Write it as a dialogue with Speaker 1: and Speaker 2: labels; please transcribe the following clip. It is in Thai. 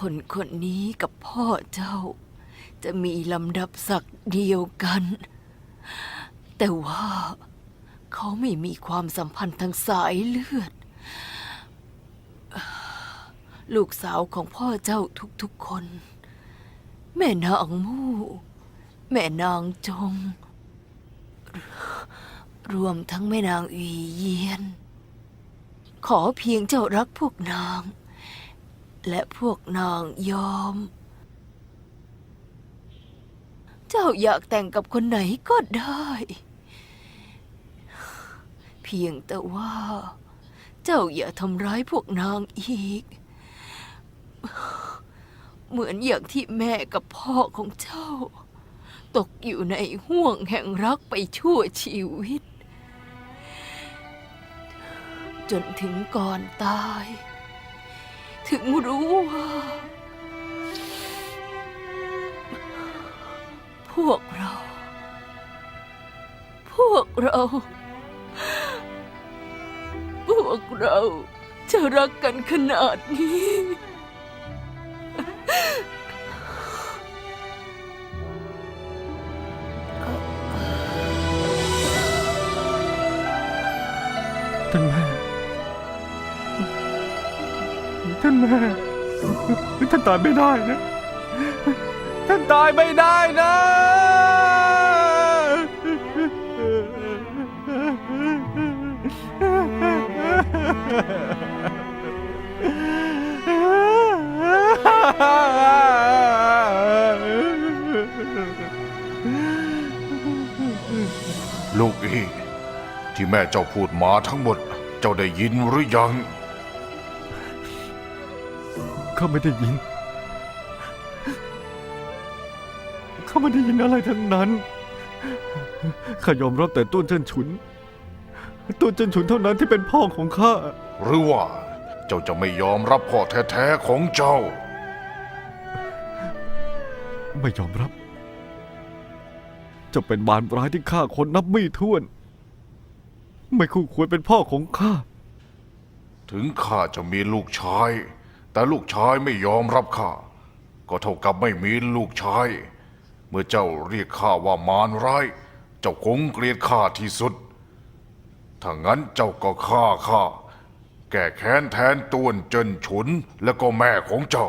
Speaker 1: คนคนนี้กับพ่อเจ้า จะมีลำดับศักดิ์เดียวกัน แต่ว่าเขาไม่มีความสัมพันธ์ทางสายเลือด ลูกสาวของพ่อเจ้าทุกๆคน แม่นางมู่ แม่นางจง รวมทั้งแม่นางอีเยียน ขอเพียงเจ้ารักพวกนาง และพวกนางยอม เจ้าอยากแต่งกับคนไหนก็ได้ เพียงแต่ว่า เจ้าอย่าทำร้ายพวกนางอีก เหมือนอย่างที่แม่กับพ่อของเจ้า ตกอยู่ในห่วงแห่งรักไปชั่วชีวิต จนถึงก่อนตาย ถึงรู้ว่า พวกเรา พวกเรา พวกเราจะรักกันขนาดนี้
Speaker 2: ท่านแม่ ท่านแม่ ท่านตายไม่ได้นะ ท่านตายไม่ได้นะ
Speaker 3: ลูกอีที่แม่เจ้าพูดมาทั้งหมด เจ้าได้ยินหรือยัง
Speaker 2: ขาไม่ได้ยินเขาไม่ได้ยินอะไรทั้งนั้น ข้ายอมรับแต่ต้นเจิ้นฉุน ต้นเจิ้นฉุนเท่านั้นที่เป็นพ่อของข้า
Speaker 3: หรือว่า เจ้าจะไม่ยอมรับพ่อแท้ๆของเจ้า
Speaker 2: ไม่ยอมรับเจะเป็นบานร้ายที่ฆ่าคนนับไม่ถ้วน ไม่คู่ควรเป็นพ่อของข้า
Speaker 3: ถึงข้าจะมีลูกชาย แต่ลูกชายไม่ยอมรับข้าก็เท่ากับไม่มีลูกชาย เมื่อเจ้าเรียกข้าว่ามารร้าย เจ้าคงเกลียดข้าที่สุด ถ้างั้นเจ้าก็ฆ่าข้า แก้แค้นแทนต้วนเจินฉุนและก็แม่ของเจ้า